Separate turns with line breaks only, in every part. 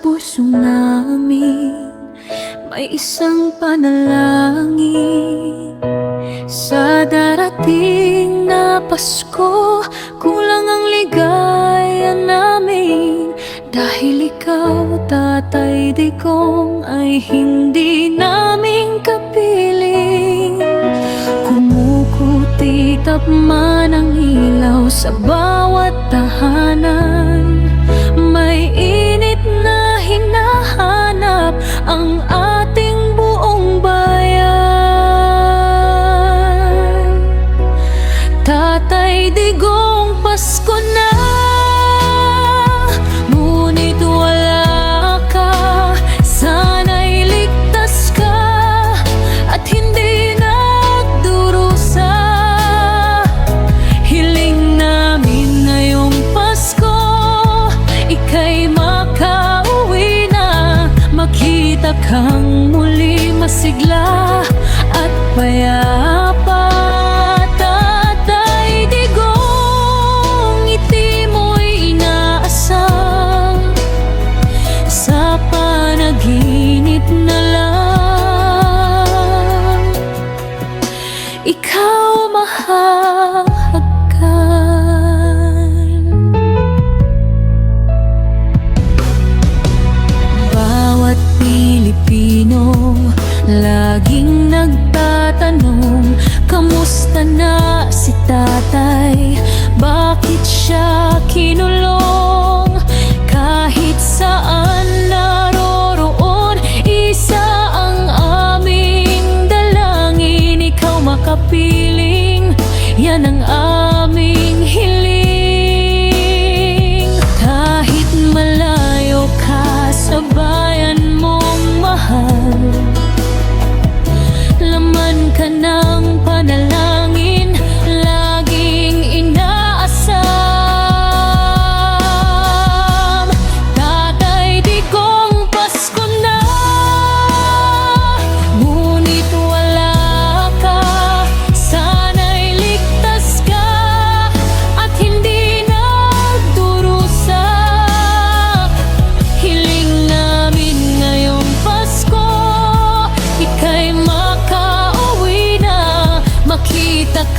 puso namin. May isang panalangin Sa darating na Pasko. Kulang ang ligaya namin. Dahil ikaw, tatay digong Ay hindi namin kapiling. Kumukuti-tap man ang ilaw Sa bawat tahanan. May ilaw sigla. tatay Bakit siya kinulong?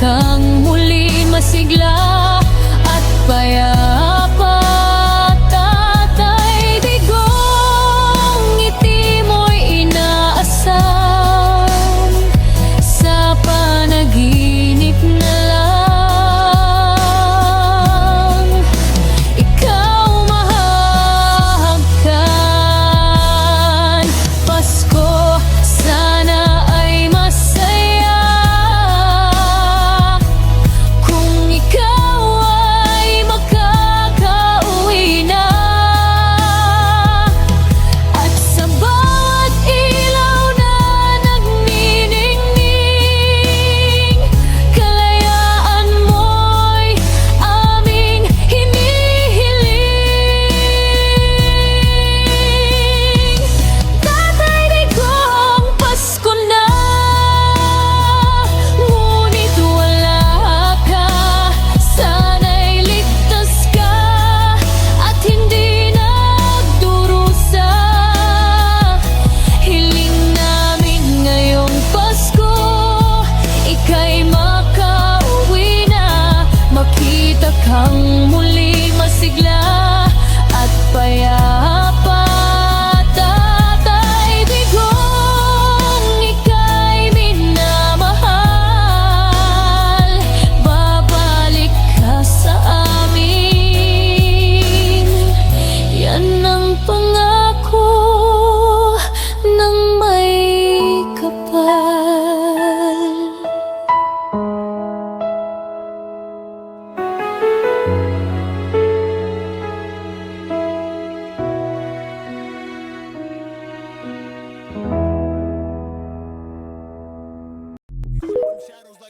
kang muli masigla at
payat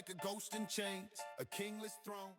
like a ghost in chains, a kingless throne.